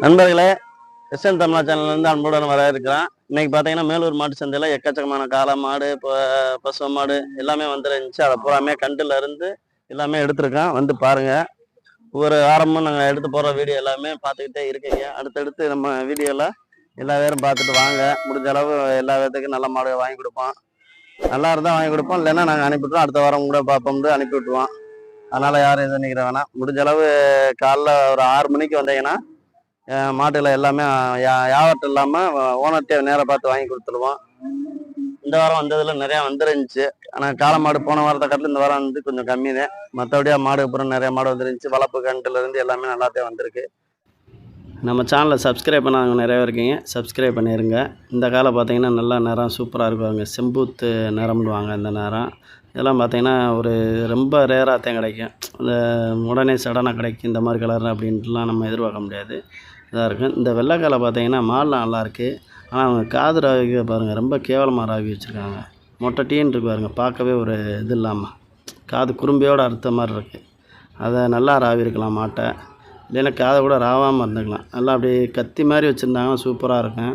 நண்பர்களே எஸ்என் தமிழா சேனல்லேருந்து அன்புடன் வர இருக்கிறேன். இன்னைக்கு பார்த்தீங்கன்னா மேலூர் மாட்டு சந்தையில் எக்கச்சக்கமான காளை மாடு ப- பசு மாடு எல்லாமே வந்துருந்துச்சு. அதை பூராமே கண்டில் இருந்து எல்லாமே எடுத்திருக்கேன். வந்து பாருங்க. ஒவ்வொரு வாரமும் நாங்கள் எடுத்து போகிற வீடியோ எல்லாமே பார்த்துக்கிட்டே இருக்கீங்க. அடுத்தடுத்து நம்ம வீடியோவில் எல்லா பேரும் பார்த்துட்டு வாங்க. முடிஞ்ச அளவு எல்லா பேர்த்துக்கும் நல்ல மாடு வாங்கி கொடுப்போம். நல்லா இருந்தால் வாங்கி கொடுப்போம். இல்லைன்னா நாங்கள் அனுப்பிவிட்ருவோம் அடுத்த வாரம் கூட பார்ப்போம்னு அனுப்பி விட்டுருவோம். அதனால் யாரும் இது பண்ணிக்கிற வேணாம். முடிஞ்ச அளவு காலைல ஒரு ஆறு மணிக்கு வந்தீங்கன்னா மாட்டுகளை எல்லாமே யா- இல்லாமல் ஓனர்கிட்ட நேராக பார்த்து வாங்கி கொடுத்துருவோம். இந்த வாரம் வந்ததில் நிறையா வந்துருந்துச்சு. ஆனால் காளை மாடு போன வாரத்தை காட்டிலும் இந்த வாரம் வந்து கொஞ்சம் கம்மி தான் மற்றபடியாக மாடு அப்புறம் நிறையா மாடு வந்துருந்துச்சு. வளர்ப்பு கண்டுல இருந்து எல்லாமே நல்லாத்தே வந்திருக்கு. நம்ம சேனலை சப்ஸ்கிரைப் பண்ணாங்க நிறையா இருக்கீங்க. சப்ஸ்கிரைப் பண்ணிடுங்க இந்த காலம் பார்த்தீங்கன்னா நல்லா நேரம் சூப்பராக இருக்குவாங்க செம்பூத்து நிறம்டுவாங்க இந்த நேரம் இதெல்லாம் பார்த்தீங்கன்னா ஒரு ரொம்ப ரேராக தான் கிடைக்கும். இந்த உடனே சடனாக கிடைக்கும். இந்த மாதிரி கலர் அப்படின்ட்டுலாம் நம்ம எதிர்பார்க்க முடியாது. இதாக இருக்கும் இந்த வெள்ளைக்காலை பார்த்தீங்கன்னா மாடலாம் நல்லாயிருக்கு ஆனால் அவங்க காது ராவி பாருங்கள் ரொம்ப கேவலமாக ராவி வச்சுருக்காங்க. மொட்டை டீன் இருக்கு பாருங்கள் பார்க்கவே ஒரு இது இல்லாமல் காது குறும்பியோட அறுத்த மாதிரி இருக்குது அதை நல்லா ராவி இருக்கலாம் மாட்டை. இல்லைன்னா காதை கூட ராவாமல் இருந்துக்கலாம். நல்லா அப்படியே கத்தி மாதிரி வச்சுருந்தாங்கன்னா சூப்பராக இருக்கும்.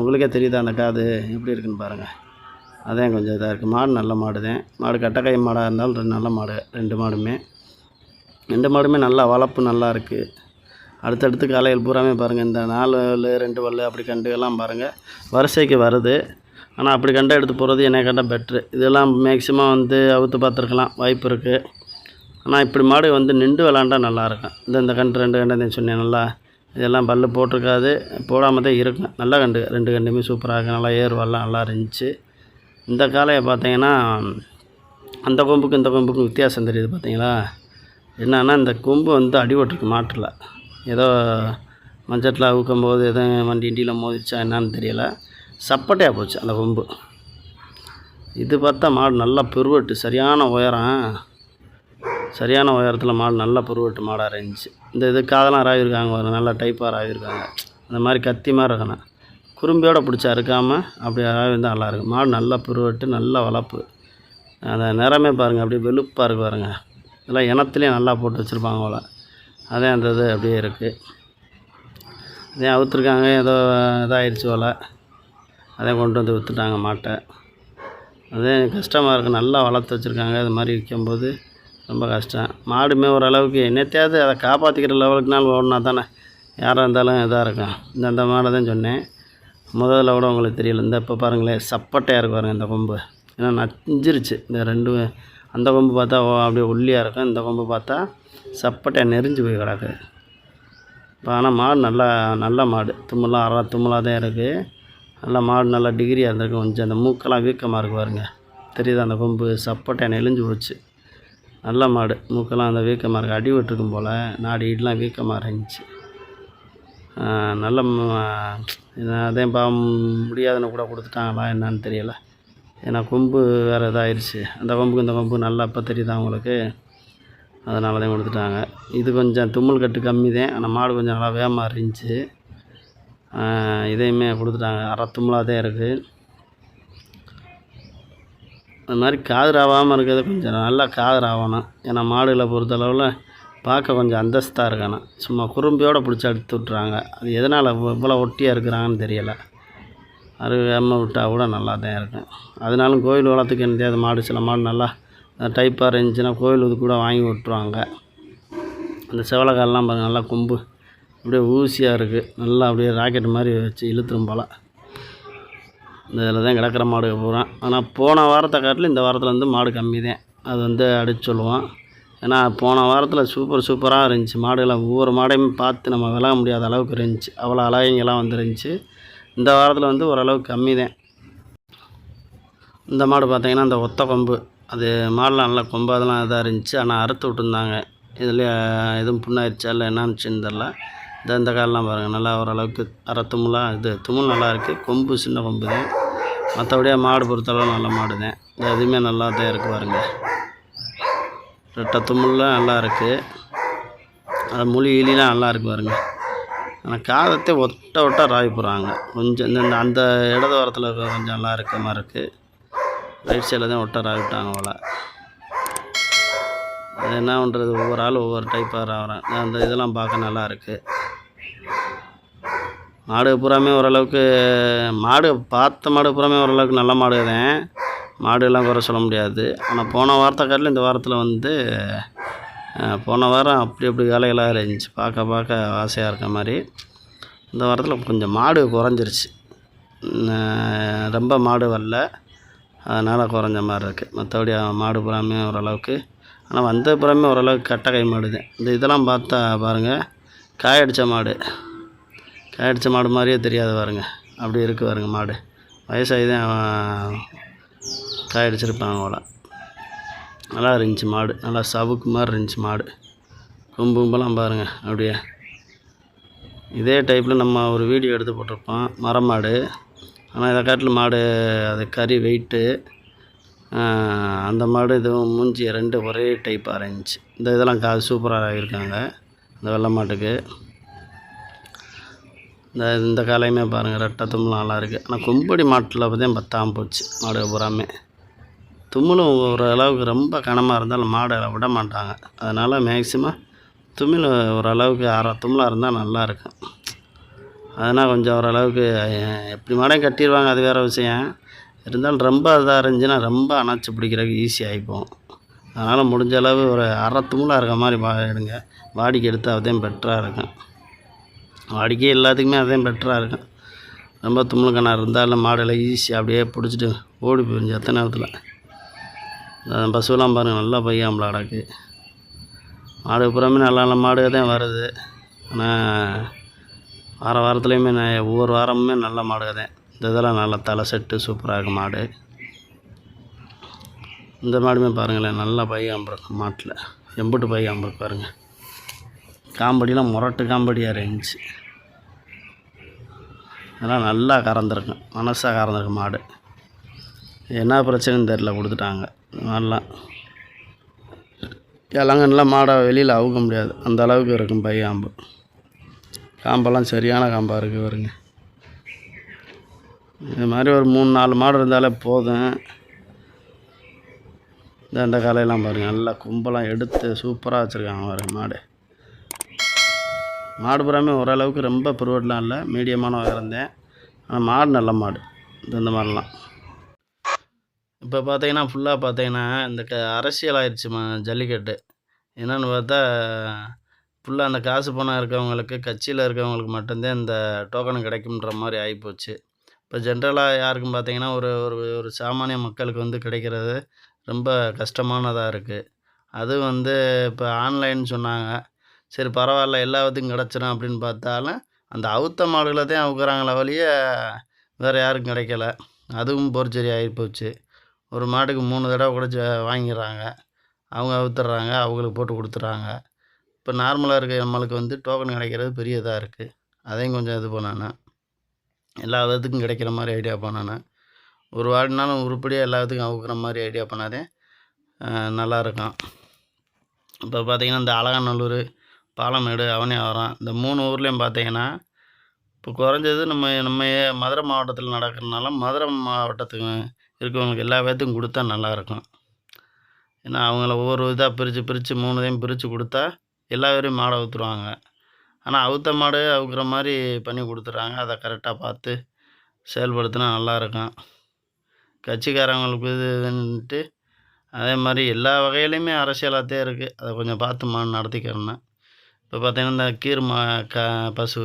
உங்களுக்கே தெரியுதா அந்த காது எப்படி இருக்குன்னு பாருங்கள் அதான் கொஞ்சம் இதாக இருக்குது மாடு நல்ல மாடு தான். மாடு கட்டக்கை மாடாக இருந்தாலும் ரெண்டு நல்ல மாடு ரெண்டு மாடுமே. ரெண்டு மாடுமே நல்லா வளர்ப்பு நல்லா இருக்குது அடுத்தடுத்து காலையில் பூராமே பாருங்கள் இந்த நாலு ரெண்டு பல்லு அப்படி கண்டு எல்லாம் பாருங்கள் வரிசைக்கு வருது. ஆனால் அப்படி கண்டை எடுத்து போகிறது என்னை கண்டால் பெட்ரு இதெல்லாம் மேக்ஸிமம் வந்து அவுத்து பார்த்துருக்கலாம். வாய்ப்பு இருக்குது ஆனால் இப்படி மாடு வந்து நின்று விளாண்டா நல்லாயிருக்கும் இந்த இந்த கண்டு ரெண்டு கண்டு சொன்னேன் நல்லா. இதெல்லாம் பல்லு போட்டிருக்காது. போடாமல் தான் இருக்கும். நல்ல கண்டு ரெண்டு கண்டுமே சூப்பராக நல்லா ஏறுவெல்லாம் நல்லா இருந்துச்சு. இந்த காளையை பார்த்தீங்கன்னா அந்த கொம்புக்கும் இந்த கொம்புக்கும் வித்தியாசம் தெரியுது பார்த்தீங்களா? என்னென்னா இந்த கொம்பு வந்து அடிபட்டுருக்கு மாட்டில். ஏதோ மஞ்சட்டில் அவுக்கும் போது எதுவும் வண்டி இண்டியில் மோதிச்சா என்னான்னு தெரியலை. சப்பட்டையாக போச்சு அந்த கொம்பு இது பார்த்தா மாடு நல்லா பெருவெட்டு சரியான உயரம். சரியான உயரத்தில் மாடு நல்ல பெருவெட்டு மாடாக இருந்துச்சு. இந்த இது காதெல்லாம் ராவிருக்காங்க ஒரு நல்ல டைப்பாக ராவிருக்காங்க அந்த மாதிரி கத்தி மாதிரி இருக்கணும். குறும்பியோடு பிடிச்சா அறுக்காமல் அப்படி இருந்தால் நல்லாயிருக்கும் மாடு நல்லா பெருவெட்டு நல்லா வளர்ப்பு அந்த நிறமே பாருங்கள் அப்படியே வெளுப்பாக இருக்கு பாருங்கள் இதெல்லாம் இனத்துலேயும் நல்லா போட்டு வச்சுருப்பாங்க போல். அதான் அந்த இது அப்படியே இருக்குது அதே அவுத்துருக்காங்க ஏதோ இதாகிடுச்சு போல். அதே கொண்டு வந்து விற்றுட்டாங்க மாட்டை. அதே கஷ்டமாக இருக்குது நல்லா வளர்த்து வச்சுருக்காங்க. இது மாதிரி விற்கும்போது ரொம்ப கஷ்டம். மாடுமே ஓரளவுக்கு என்னத்தையாவது அதை காப்பாற்றிக்கிற லெவலுக்குனாலும் ஓடினா தானே. யாராக இருந்தாலும் இதாக இருக்கும். இந்த அந்த மாடை தான் சொன்னேன். முதல்ல கூட உங்களுக்கு தெரியல. இந்த இப்போ பாருங்களேன் சப்பட்டையாக இருக்கு பாருங்கள் இந்த கொம்பு. ஏன்னா நஞ்சிருச்சு. இந்த ரெண்டு அந்த கொம்பு பார்த்தா ஓ- அப்படியே ஒல்லியாக இருக்கும். இந்த கொம்பு பார்த்தா சப்பட்டையாக நெறிஞ்சு போய் கிடக்கு. இப்போ ஆனால் மாடு நல்லா நல்ல மாடு. தும்மெல்லாம் அற தும்மலாக தான் இருக்குது நல்லா மாடு நல்லா டிகிரியாக இருந்திருக்கு. கொஞ்சம் அந்த மூக்கெல்லாம் வீக்கமாக இருக்கு பாருங்க. தெரியுதா? அந்த கொம்பு சப்பட்டையாக நெளிஞ்சு போச்சு. நல்ல மாடு. மூக்கெல்லாம் அந்த வீக்கமாக இருக்குது அடி விட்டுருக்கும் போல். நாடி ஈடெலாம் வீக்கமாக இருந்துச்சு. நல்ல அதே பாவம் முடியாதுன்னு கூட கொடுத்துட்டாங்களா? என்னன்னு தெரியலை. ஏன்னா கொம்பு வேறு இதாகிடுச்சு அந்த கொம்புக்கு இந்த கொம்பு நல்லா இப்போ தெரியுதா அவங்களுக்கு அதனால தான் கொடுத்துட்டாங்க இது கொஞ்சம் தும்மல் கட்டு கம்மி தான் ஆனால் மாடு கொஞ்சம் நல்லா வேகமாக இருந்துச்சு. இதையுமே கொடுத்துட்டாங்க. அரை தும்மலாக தான் இருக்குது அது மாதிரி காது ஆகாமல் இருக்கிறது கொஞ்சம் நல்லா காது ராவணும் ஏன்னா மாடுகளை பொறுத்தளவில் பார்க்க கொஞ்சம் அந்தஸ்தாக இருக்கணும். சும்மா குறும்பியோடு பிடிச்சி எடுத்து விட்றாங்க அது எதனால் இவ்வளோ ஒட்டியாக இருக்கிறாங்கன்னு தெரியலை. அருகாமல் விட்டால் கூட நல்லா தான் இருக்கும். அதனாலும் கோயில் வளர்த்துக்கு தேவை மாடு சில மாடு நல்லா டைப்பாக இருந்துச்சுன்னா கோயில் இது கூட வாங்கி விட்ருவாங்க அந்த செவலக்கால்லாம் பாருங்க நல்லா கொம்பு அப்படியே ஊசியாக இருக்குது நல்லா அப்படியே ராக்கெட் மாதிரி வச்சு இழுத்துரும் போல். இந்த இதில் தான் கிடக்கிற மாடு பூரா. ஆனால் போன வாரத்தை காட்டிலும் இந்த வாரத்தில் வந்து மாடு கம்மி தான். அது வந்து அடிச்சு சொல்லுவோம். ஏன்னா போன வாரத்தில் சூப்பர் சூப்பராக இருந்துச்சு. மாடுகளை ஒவ்வொரு மாடையும் பார்த்து நம்ம விளக்க முடியாத அளவுக்கு இருந்துச்சு. அவ்வளோ அழகிங்கெல்லாம் வந்துருந்துச்சு. இந்த வாரத்தில் வந்து ஓரளவுக்கு கம்மி தான் இந்த மாடு பார்த்திங்கன்னா இந்த ஒத்த கொம்பு அது மாடெலாம் நல்லா கொம்பு அதெல்லாம் இதாக இருந்துச்சு. ஆனால் அறுத்து விட்டுருந்தாங்க. இதில் எதுவும் புண்ணாயிடுச்சா இல்லை என்னாச்சுன்னு தெரில இந்த இந்த காலெலாம் பாருங்கள் நல்லா ஓரளவுக்கு அரை தும்முலாம் இது தும்முல் நல்லா இருக்குது கொம்பு சின்ன கொம்பு தான் மற்றபடியாக மாடு பொறுத்தளவு நல்ல மாடு தான் இந்த எதுவுமே நல்லா தான் இருக்குது பாருங்கள் ரெட்டை தும்முல்லாம் நல்லா இருக்குது அது மொழி இலிலாம் நல்லா இருக்குது பாருங்க. ஆனால் காதத்தை ஒட்ட ஒட்ட ராய் போடுறாங்க கொஞ்சம் இந்த இந்த அந்த இடது ஓரத்தில் இருக்க கொஞ்சம் நல்லா இருக்க மாதிரி இருக்குது ரைட் சைடில் தான் ஒட்ட ராவி விட்டாங்க போல். அது என்ன பண்ணுறது ஒவ்வொரு ஆள் ஒவ்வொரு டைப்பாக ராகிறேன் அந்த இதெல்லாம் பார்க்க நல்லா இருக்குது மாடு பூராமே ஓரளவுக்கு மாடு பார்த்த மாடு பூராமே ஓரளவுக்கு நல்ல மாடு தான் மாடுலாம் குறை சொல்ல முடியாது. ஆனால் போன வாரத்தை காட்டிலும் இந்த வாரத்தில் வந்து போன வாரம் அப்படி அப்படி வேலைகளாக இருந்துச்சு. பார்க்க பார்க்க ஆசையாக இருக்க மாதிரி. இந்த வாரத்தில் கொஞ்சம் மாடு குறைஞ்சிருச்சு. ரொம்ப மாடு வரல. அதனால் குறைஞ்ச மாதிரி இருக்குது மற்றபடி மாடு புறாமே ஓரளவுக்கு. ஆனால் வந்த புறாமே ஓரளவுக்கு கட்டை கை மாடு தான் இந்த இதெல்லாம் பார்த்தா பாருங்கள் காயடிச்ச மாடு. காயடிச்ச மாடு மாதிரியே தெரியாது பாருங்க. அப்படி இருக்குது பாருங்க மாடு. வயசாகி தான் காயடிச்சிருப்பாங்க போல. நல்லா இருந்துச்சு மாடு. நல்லா சவுக்கு மாதிரி இருந்துச்சு மாடு. கும்பும்பெல்லாம் பாருங்கள் அப்படியே. இதே டைப்பில் நம்ம ஒரு வீடியோ எடுத்து போட்டிருப்போம். மரம் மாடு. ஆனால் இதை காட்டில் மாடு அது கறி வெயிட்டு அந்த மாடு இதுவும் மூஞ்சி ரெண்டு ஒரே டைப்பாக இருந்துச்சு. இந்த இதெல்லாம் கா சூப்பராக இருக்காங்க. இந்த வெள்ளை மாட்டுக்கு. இந்த இந்த காலையுமே பாருங்கள் ரெட்டை தும்முலாம் நல்லா இருக்குது ஆனால் கொம்படி மாட்டில் பார்த்தேன் பத்தாமல் போச்சு. மாடு பூராமே. தும்முலும் ஓரளவுக்கு ரொம்ப கனமாக இருந்தாலும் மாடை விட மாட்டாங்க. அதனால் மேக்சிமம் தும்மில் ஓரளவுக்கு அரை தும்மலாக இருந்தால் நல்லாயிருக்கும் அதனால் கொஞ்சம் ஓரளவுக்கு எப்படி மாடையும் கட்டிடுவாங்க அது வேறு விஷயம். இருந்தாலும் ரொம்ப இதாக இருந்துச்சுன்னா ரொம்ப அணைச்சி பிடிக்கிறதுக்கு ஈஸி ஆகிப்போம் அதனால் முடிஞ்ச அளவு ஒரு அரை தும்மலாக இருக்க மாதிரி வா எடுங்க. வாடிக்கை எடுத்து அதையும் பெட்டராக இருக்கும். வாடிக்கை எல்லாத்துக்குமே அதையும் பெட்டராக இருக்கும். ரொம்ப தும்முள் இருந்தாலும் மாடலை ஈஸியாக அப்படியே பிடிச்சிட்டு ஓடி போயிருந்துச்சு எத்தனை நேரத்தில். அந்த பசுவெல்லாம் பாருங்கள் நல்லா பையாம்பளை கிடக்கு மாடு புறமே நல்ல நல்ல மாடு தான் வருது. ஆனால் வார வாரத்துலேயுமே நான் ஒவ்வொரு வாரமுமே நல்ல மாடு தான். இந்த இதெல்லாம் நல்லா தலை செட்டு சூப்பராக இருக்கும் மாடு. இந்த மாடுமே பாருங்களேன் நல்லா பையாம்பரம் மாட்டில். எம்புட்டு பையாம்பரம் பாருங்கள் காம்படிலாம் முரட்டு காம்படியாக இருந்துச்சு. அதெல்லாம் நல்லா கறந்துருக்கும் மனசாக கறந்துருக்கும் மாடு. என்ன பிரச்சனைன்னு தெரில கொடுத்துட்டாங்க. நல்லா. இளங்கன்ல மாடை வெளியில் அவுக்க முடியாது. அந்த அளவுக்கு இருக்கும் பையாம்பு காம்பெல்லாம் சரியான காம்பாக இருக்குது வருங்க இது மாதிரி ஒரு மூணு நாலு மாடு இருந்தாலே போதும். இந்த இந்த காலையெல்லாம் பாருங்கள் நல்லா கும்பலாம் எடுத்து சூப்பராக வச்சுருக்காங்க வர மாடு. மாடு புறாமே ஓரளவுக்கு ரொம்ப பிரிவட்லாம் இல்லை. மீடியமான உயர்ந்தேன் ஆனால் மாடு நல்ல மாடு. இந்த மாதிரிலாம் இப்போ பார்த்தீங்கன்னா ஃபுல்லாக பார்த்தீங்கன்னா இந்த க அரசியல் ஆயிடுச்சு ஜல்லிக்கட்டு. என்னென்னு பார்த்தா ஃபுல்லாக அந்த காசு பணம் இருக்கவங்களுக்கு கட்சியில் இருக்கவங்களுக்கு மட்டும்தான் இந்த டோக்கன் கிடைக்கும்ன்ற மாதிரி ஆகிப்போச்சு இப்போ ஜென்ரலாக யாருக்கும் பார்த்தீங்கன்னா ஒரு ஒரு ஒரு சாமானிய மக்களுக்கு வந்து கிடைக்கிறது ரொம்ப கஷ்டமானதாக இருக்குது அது வந்து இப்போ ஆன்லைன் சொன்னாங்க. சரி பரவாயில்ல எல்லாத்துக்கும் கிடச்சிடும் அப்படின்னு பார்த்தாலும் அந்த அவுத்த மாடுகளை தான் அவுக்குறாங்களே வழிய வேறு யாருக்கும் கிடைக்கல. அதுவும் போர்ச்சரி ஆகிப்போச்சு ஒரு மாட்டுக்கு மூணு தடவை கூட வாங்கிடுறாங்க. அவங்க அவுத்துடுறாங்க அவங்களுக்கு போட்டு கொடுத்துட்றாங்க. இப்போ நார்மலாக இருக்க நம்மளுக்கு வந்து டோக்கன் கிடைக்கிறது பெரிய இதாக இருக்குது அதையும் கொஞ்சம் இது பண்ணணும் எல்லா விதத்துக்கும் கிடைக்கிற மாதிரி ஐடியா பண்ணணும் ஒரு வாடினாலும் உருப்படியாக எல்லாத்துக்கும் அவுக்குற மாதிரி ஐடியா பண்ணாதே நல்லாயிருக்கும் நல்லா இருக்கும். இப்போ பார்த்திங்கன்னா இந்த அலகாநல்லூர் பாலமேடு அவனியாவரம் இந்த மூணு ஊர்லேயும் பார்த்தீங்கன்னா இப்போ குறைஞ்சது நம்ம நம்ம மதுரை மாவட்டத்தில் நடக்கிறதுனால மதுரை மாவட்டத்துக்கு இருக்கவங்களுக்கு எல்லா பேர்த்துக்கும் கொடுத்தா நல்லாயிருக்கும். ஏன்னா அவங்கள ஒவ்வொரு இதாக பிரித்து பிரித்து மூணுதையும் பிரித்து கொடுத்தா எல்லா பேரையும் மாடை ஊற்றுருவாங்க ஆனால் அவுத்த மாடு அவுக்கிற மாதிரி பண்ணி கொடுத்துட்றாங்க. அதை கரெக்டாக பார்த்து செயல்படுத்தினா நல்லாயிருக்கும். கட்சிக்காரங்களுக்கு இதுன்ட்டு அதே மாதிரி எல்லா வகையிலையுமே அரசியலாகத்தே இருக்குது அதை கொஞ்சம் பார்த்து மா நடத்திக்கிறேன்னா இப்போ பார்த்தீங்கன்னா இந்த கீர் மா க பசு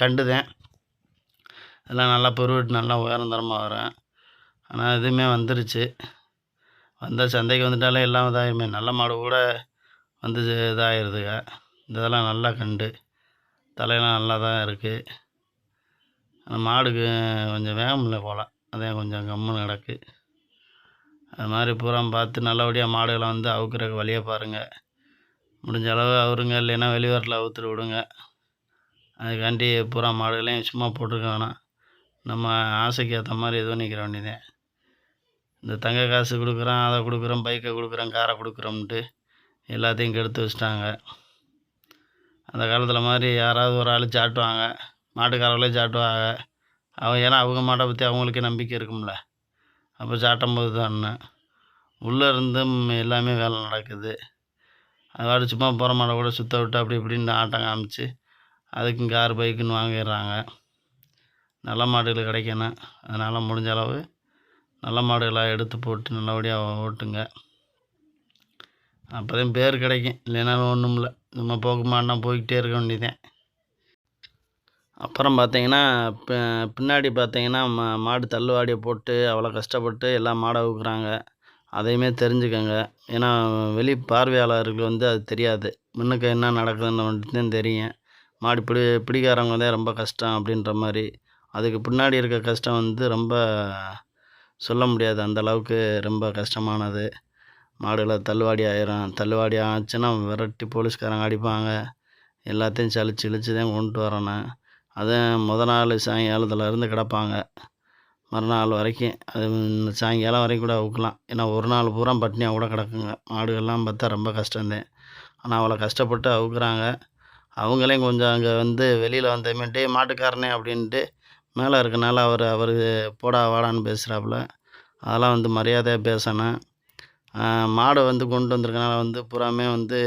கண்டுதேன். அதெல்லாம் நல்லா பெருவிட்டு நல்லா உயரந்தரமாக வரும். ஆனால் இதுவுமே வந்துருச்சு. வந்தால் சந்தைக்கு வந்துட்டாலே எல்லாம் இதாகிருமே நல்ல மாடு கூட வந்து இதாகிருதுங்க இந்த இதெல்லாம் நல்லா கண்டு. தலையெல்லாம் நல்லா தான் இருக்குது அந்த மாடுக்கு கொஞ்சம் வேகம் இல்லை போல். அதே கொஞ்சம் கம்முன்னு கிடக்கு. அது மாதிரி பூரா பார்த்து நல்லபடியாக மாடுகளை வந்து அவுக்குறதுக்கு வழியை பாருங்கள் முடிஞ்ச அளவு அவருங்க இல்லைன்னா வெளியூரில் அவுத்துட்டு விடுங்க. அதுக்காண்டி பூரா மாடுகளையும் சும்மா போட்டுருக்க வேணாம். நம்ம ஆசைக்கு ஏற்ற மாதிரி எதுவும் பண்ணிக்கிற வேண்டியதேன் இந்த தங்க காசு கொடுக்குறோம் அதை கொடுக்குறோம் பைக்கை கொடுக்குறோம் காரை கொடுக்குறோம்ன்ட்டு எல்லாத்தையும் கெடுத்து வச்சிட்டாங்க. அந்த காலத்தில் மாதிரி யாராவது ஒரு ஆள் சாட்டுவாங்க மாட்டுக்காரர்களே சாட்டுவாங்க அவங்க ஏன்னா அவங்க மாட்டை பற்றி அவங்களுக்கே நம்பிக்கை இருக்கும்ல. அப்போ சாட்டும் போது தான் உள்ளே இருந்தும் எல்லாமே வேலை நடக்குது. அதோட சும்மா போகிற மாடை கூட சுற்ற விட்டு அப்படி இப்படின்னு ஆட்டம் காமிச்சு அதுக்கும் கார் பைக்குன்னு வாங்கிடுறாங்க. நல்ல மாடுகள் கிடைக்கணும். அதனால் முடிஞ்ச அளவு நல்ல மாடுகளாக எடுத்து போட்டு நல்லபடியாக ஓட்டுங்க. அப்போ தான் பேர் கிடைக்கும். இல்லைன்னா ஒன்றும் இல்லை. நம்ம போக்குமாடினா போய்கிட்டே இருக்க வேண்டியதேன் அப்புறம் பார்த்தீங்கன்னா பின்னாடி பார்த்தீங்கன்னா மா மாடு தள்ளுவாடியை போட்டு அவ்வளோ கஷ்டப்பட்டு எல்லாம் மாடை ஊக்குறாங்க அதையுமே தெரிஞ்சுக்கோங்க. ஏன்னா வெளி பார்வையாளர்கள் வந்து அது தெரியாது. முன்னுக்கு என்ன நடக்குதுன்னு மட்டும்தான் தெரியும். மாடு பிடி பிடிக்காரவங்க தான் ரொம்ப கஷ்டம் அப்படின்ற மாதிரி. அதுக்கு பின்னாடி இருக்க கஷ்டம் வந்து ரொம்ப சொல்ல முடியாது. அந்த அளவுக்கு ரொம்ப கஷ்டமானது. மாடுகளை தள்ளுவாடி ஆயிரும். தள்ளுவாடி ஆச்சுன்னா விரட்டி போலீஸ்காரங்க அடிப்பாங்க. எல்லாத்தையும் சலிச்சு இழிச்சு தான் கொண்டு வரணும். அதுவும் முத நாள் சாயங்காலத்துல இருந்து கிடப்பாங்க. மறுநாள் வரைக்கும் அது இந்த சாயங்காலம் வரைக்கும் கூட அவுக்கலாம். ஏன்னா ஒரு நாள் பூரா பட்னியாக கூட கிடக்குங்க. மாடுகள்லாம் பார்த்தா ரொம்ப கஷ்டந்தேன். ஆனால் அவ்வளோ கஷ்டப்பட்டு அவுக்குறாங்க. அவங்களையும் கொஞ்சம் அங்கே வந்து வெளியில் வந்தமேட்டே மாட்டுக்காரனே அப்படின்ட்டு மேலே இருக்கனால அவர் அவர் போடா வாடான்னு பேசுகிறாப்புல அதெல்லாம் வந்து மரியாதையாக பேசணும். மாடை வந்து கொண்டு வந்திருக்கனால வந்து பூராமே வந்து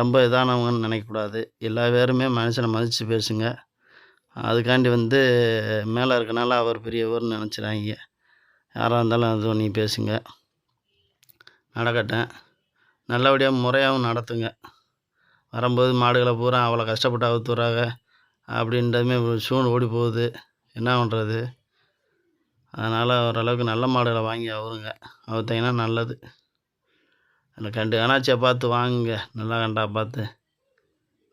ரொம்ப இதானவங்கன்னு நினைக்கக்கூடாது. எல்லா பேருமே மனுஷனை மதித்து பேசுங்க. அதுக்காண்டி வந்து மேலே இருக்கனால அவர் பெரியவர்னு நினச்சிடாங்க யாராக இருந்தாலும் அது நீ பேசுங்க. நடக்கட்டும். நல்லபடியாக முறையாகவும் நடத்துங்க. வரும்போது மாடுகளை பூரா அவ்வளோ கஷ்டப்பட்டு அவுத்துறாங்க. அப்படின்றதுமே ஷூன் ஓடி போகுது. என்ன பண்ணுறது அதனால் ஓரளவுக்கு நல்ல மாடுகளை வாங்கி அவருங்க. அவுத்தீங்கன்னா நல்லது? அந்த கண்டு அனாச்சியை பார்த்து வாங்குங்க. நல்லா கண்டா பார்த்து.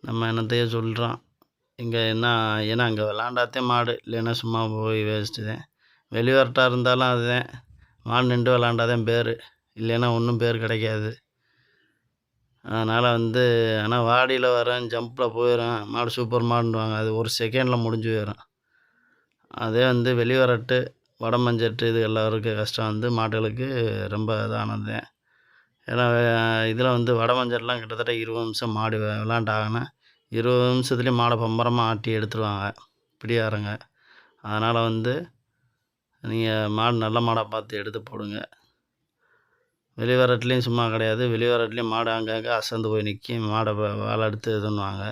நம்ம என்னத்தையே சொல்கிறோம் இங்கே என்ன ஏன்னா அங்கே விளாண்டாத்தே மாடு. இல்லைன்னா சும்மா போய் வேஸ்ட்டு தான். வெளிவரட்டாக இருந்தாலும் அதுதான். மாடு நின்று விளாண்டாதான் பேர். இல்லைன்னா ஒன்றும் பேர் கிடைக்காது. அதனால் வந்து ஆனால் வாடியில் வரேன் ஜம்பில் போயிடும் மாடு சூப்பர் மாடுன்னுவாங்க. அது ஒரு செகண்டில் முடிஞ்சு போயிடும் அதே வந்து வெளிவரட்டு வடமஞ்சட்டு இது எல்லாருக்கும் கஷ்டம். வந்து மாடுகளுக்கு ரொம்ப இதானது ஏன்னா இதில் வந்து வடமஞ்சட்லாம் கிட்டத்தட்ட இருபது நிமிஷம் மாடு விளாண்டாங்கன்னா இருபது நிமிஷத்துலேயே மாடை பம்பரமாக ஆட்டி எடுத்துருவாங்க பிடியாரங்க. அதனால் வந்து நீங்கள் மாடு நல்ல மாடாக பார்த்து எடுத்து போடுங்க. வெளிவரட்லேயும் சும்மா கிடையாது. வெளிவரட்லேயும் மாடு அங்கங்கே அசந்து போய் நிற்கும் மாடை வ- வாழை எடுத்து இதுன்னுவாங்க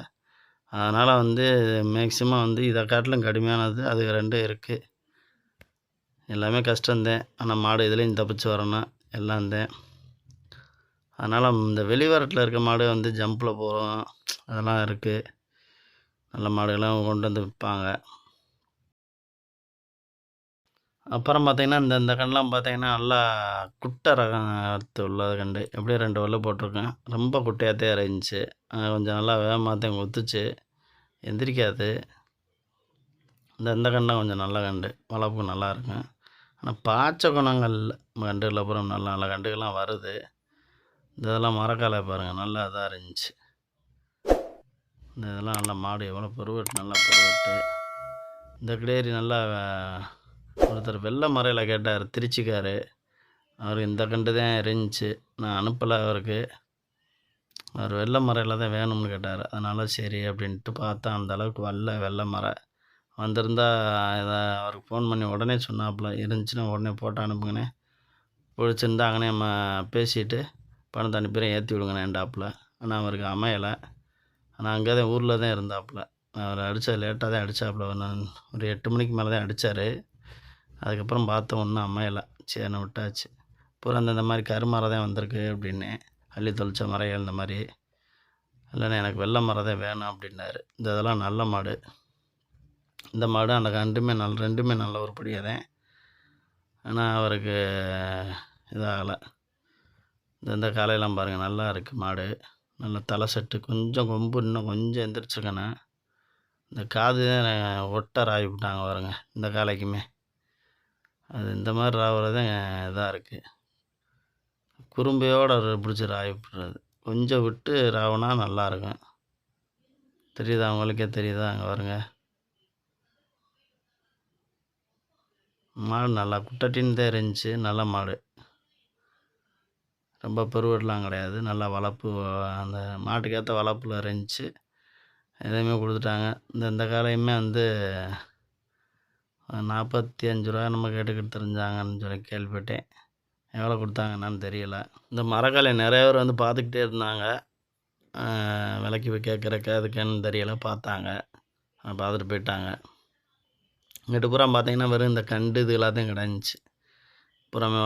அதனால் வந்து மேக்சிமம் வந்து இதை காட்டிலும் கடுமையானது அது ரெண்டும் இருக்குது எல்லாமே கஷ்டந்தேன் ஆனால் மாடு இதுலேயும் தப்பிச்சு வரணும். எல்லாம் தான். அதனால் இந்த வெளிவரட்டில் இருக்க மாடு வந்து ஜம்பில் போகிறோம் அதெல்லாம் இருக்குது நல்ல மாடுகள்லாம் கொண்டு வந்து விற்பாங்க. அப்புறம் பார்த்தீங்கன்னா இந்த இந்த கண்ணெலாம் பார்த்தீங்கன்னா நல்லா குட்டை ரகத்து உள்ள கண்டு. எப்படியும் ரெண்டு வல்லு போட்டிருக்கேன். ரொம்ப குட்டையாகத்தே இருந்துச்சு அது கொஞ்சம் நல்லா வேகமாகத்தான் கொத்துச்சு. எந்திரிக்காது. இந்த இந்த கண்டெலாம் கொஞ்சம் நல்ல கண்டு. வளர்ப்பு நல்லா இருக்கும். ஆனால் பாய்ச்ச குணங்கள் இல்லை கண்டுகள் அப்புறம் நல்ல நல்ல கண்டுகள்லாம் வருது. இந்த இதெல்லாம் மரக்காலை பாருங்கள் நல்லா இதாக இருந்துச்சு இந்த இதெல்லாம் நல்லா மாடு எவ்வளோ பெருவெட்டு நல்லா பெருவெட்டு இந்த கிடேரி நல்லா ஒருத்தர் வெள்ளை மறையில் கேட்டார் திருச்சிக்கார். அவர் இந்த கண்டு தான் இருந்துச்சு. நான் அனுப்பலை அவருக்கு. அவர் வெள்ளை மறையில் தான் வேணும்னு கேட்டார். அதனால் சரி அப்படின்ட்டு பார்த்தேன் அந்த அளவுக்கு வரல வெள்ளை மறை. வந்திருந்தால் இதை அவருக்கு ஃபோன் பண்ணி உடனே சொன்னாப்புல. இருந்துச்சுன்னா உடனே போட்டு அனுப்புங்கண்ணே. பிடிச்சிருந்தாங்கண்ணே நம்ம பேசிட்டு பணத்தை அனுப்பிடுறேன் ஏற்றி விடுங்கண்ணேன்டாப்புல. ஆனால் அவருக்கு அமையலை. ஆனால் அங்கே தான் ஊரில் தான் இருந்தாப்புல. அவர் அடித்தா லேட்டாக தான் அடித்தாப்புல நான் ஒரு எட்டு மணிக்கு மேலே தான் அடித்தார் அதுக்கப்புறம் பார்த்தோம் ஒன்றும் அமையலை. சரின்னு விட்டாச்சு. பூரா இந்த மாதிரி கருமரம் தான் வந்திருக்கு அப்படின்னு அள்ளி தொளிச்ச மறைகள் இந்த மாதிரி. இல்லைன்னா எனக்கு வெள்ளை மரம் தான் வேணும் அப்படின்னாரு. இந்த இதெல்லாம் நல்ல மாடு. இந்த மாடு அந்த ரெண்டுமே நல்ல ரெண்டுமே நல்ல உருப்படியாக தான். ஆனால் அவருக்கு இதாகலை. இந்த இந்த காலையெல்லாம் பாருங்கள் நல்லா இருக்குது மாடு. நல்ல தலை செட்டு கொஞ்சம் கொம்பு இன்னும் கொஞ்சம் எந்திரிச்சிருக்கேண்ணே இந்த காது தான் ஒட்ட ஆகிவிட்டாங்க விட்டாங்க இந்த காலைக்குமே. அது இந்த மாதிரி ராவுறது இதாக இருக்குது குறும்பையோடு பிடிச்சி ராவி விட்டுறது. கொஞ்சம் விட்டு ராவுனா நல்லாயிருக்கும் தெரியுதா உங்களுக்கே தெரியுதா அங்கே வருங்க மாடு நல்லா குட்டட்டின்னு தான் இருந்துச்சு. நல்ல மாடு. ரொம்ப பெருவெடலாம் கிடையாது. நல்லா வளர்ப்பு அந்த மாட்டுக்கேற்ற வளர்ப்பில் இருந்துச்சு. எதையுமே கொடுத்துட்டாங்க. இந்த இந்த காலையுமே வந்து நாற்பத்தி அஞ்சு ரூபா நம்ம கேட்டுக்கிட்டு தெரிஞ்சாங்கன்னு சொல்லி கேள்விப்பட்டேன். எவ்வளோ கொடுத்தாங்க என்னன்னு தெரியல. இந்த மரக்காலை நிறைய பேர் வந்து பார்த்துக்கிட்டே இருந்தாங்க. விலைக்கு போய் கேட்குறக்கு அதுக்குன்னு தெரியல பார்த்தாங்க. பார்த்துட்டு போயிட்டாங்க. இங்கிட்டு பூரா பார்த்தீங்கன்னா வெறும் இந்த கண்டு இது எல்லாத்தையும் கிடந்துச்சு பூராமே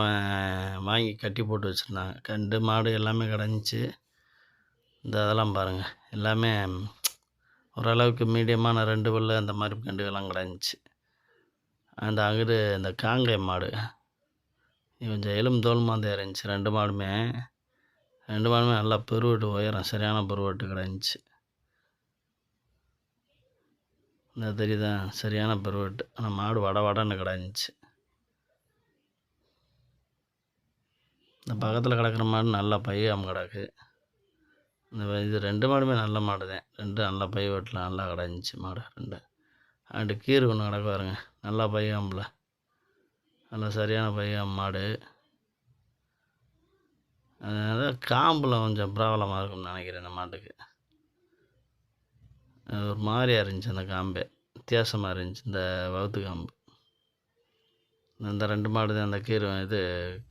வாங்கி கட்டி போட்டு வச்சுருந்தாங்க. கண்டு மாடு எல்லாமே கிடந்துச்சு இந்த அதெல்லாம் பாருங்கள் எல்லாமே ஓரளவுக்கு மீடியமான ரெண்டு பல்லு அந்த மாதிரி கண்டுகள்லாம் கிடந்துச்சு அந்த அங்கிட்டு இந்த காங்கை மாடு. கொஞ்சம் எலும் தோலுமாக தான் இருந்துச்சு. ரெண்டு மாடுமே. ரெண்டு மாடுமே நல்லா பெருவெட்டு உயரம் சரியான பெருவெட்டு கிடந்துச்சு இந்த தெரியுதா? சரியான பெருவெட்டு. ஆனால் மாடு வட வடன்னு கிடந்துச்சு இந்த பக்கத்தில் கிடக்கிற மாடு நல்லா பையாம கிடக்கு. இந்த இது ரெண்டு மாடுமே நல்ல மாடு தான் ரெண்டு நல்லா பை வெட்டில் நல்லா கிடந்துச்சு மாடு ரெண்டு. அண்டு கீறு ஒன்று கிடக்கு பாருங்க. நல்லா பையாம்பில் நல்லா சரியான பையாம் மாடு. அதனால் காம்பில் கொஞ்சம் ப்ராப்ளமாக இருக்கும்னு நினைக்கிறேன் இந்த மாட்டுக்கு. அது ஒரு மாதிரியாக இருந்துச்சு அந்த காம்பே. வித்தியாசமாக இருந்துச்சு இந்த வகுத்து காம்பு. இந்த ரெண்டு மாடு தான் அந்த கீரை இது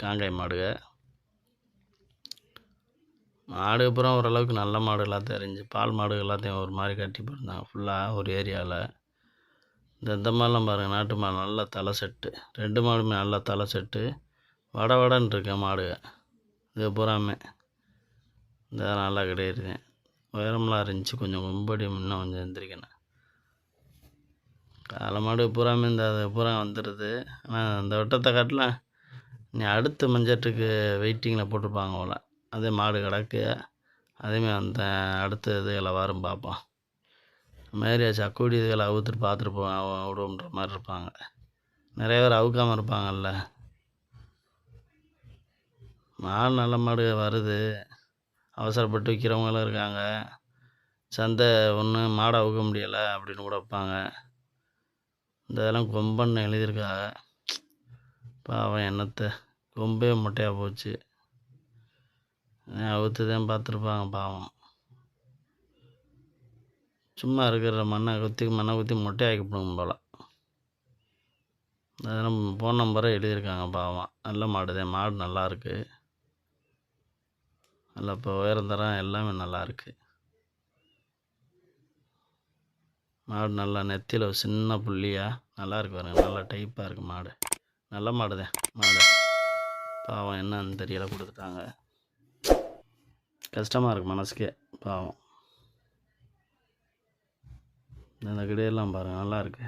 காங்காய் மாடுக. மாடு அப்புறம் ஓரளவுக்கு நல்ல மாடு எல்லாத்தையும் இருந்துச்சு பால் மாடு எல்லாத்தையும் ஒரு மாதிரி கட்டி போயிருந்தாங்க ஃபுல்லாக ஒரு ஏரியாவில் இந்த இந்த மாதிரிலாம் பாருங்கள் நாட்டு மாடு நல்லா தலை செட்டு. ரெண்டு மாடுமே நல்லா தலை செட்டு. வட வடன்னு இருக்க மாடுக இது பூராமே. இந்த நல்லா கிடையாது உயரம்லாம் இருந்துச்சு கொஞ்சம் கும்படி முன்னே கொஞ்சம் எந்திரிக்கணும் காலை மாடு பூராமே இந்த அது பூரா வந்துடுது ஆனால் அந்த வட்டத்தை காட்டலாம் நீ அடுத்த மஞ்சட்டுக்கு வெயிட்டிங்கில் போட்டிருப்பாங்க போல். அதே மாடு கிடக்கு. அதேமாதிரி அந்த அடுத்த இதுகளை வரும் பார்ப்போம். மாதிரி சக்கோடி இதுகளை அவுத்துட்டு பார்த்துட்டு போ விடுன்ற மாதிரி இருப்பாங்க. நிறைய பேர் அவுக்காமல் இருப்பாங்கல்ல. மாடு நல்ல மாடு வருது. அவசரப்பட்டு விற்கிறவங்களும் இருக்காங்க. சந்தை ஒன்று மாடை அவுக்க முடியலை அப்படின்னு கூட வைப்பாங்க. இந்த இதெல்லாம் கொம்பன்னு எழுதியிருக்காங்க பாவம் என்னத்தை. கொம்பே முட்டையாக போச்சு. அவுத்து தான் பார்த்துருப்பாங்க பாவம். சும்மா இருக்கிற மண்ணை குத்தி மண்ணை குத்தி மொட்டையாக்கி போடுங்க போல். அதெல்லாம் ஃபோன் நம்பரை எழுதியிருக்காங்க பாவம். நல்ல மாடுதே மாடு நல்லா இருக்கு. நல்லா இப்போ உயரம் தரம் எல்லாமே நல்லா இருக்கு. மாடு நல்லா நெத்தியில் ஒரு சின்ன புள்ளியா? நல்லா இருக்கு பாருங்க. நல்லா டைப்பாக இருக்குது மாடு. நல்ல மாடுதே மாடு. பாவம் என்னன்னு தெரியல கொடுத்துட்டாங்க. கஷ்டமாக இருக்கு மனசுக்கே. பாவம். இந்த கிடையெல்லாம் பாருங்கள் நல்லாயிருக்கு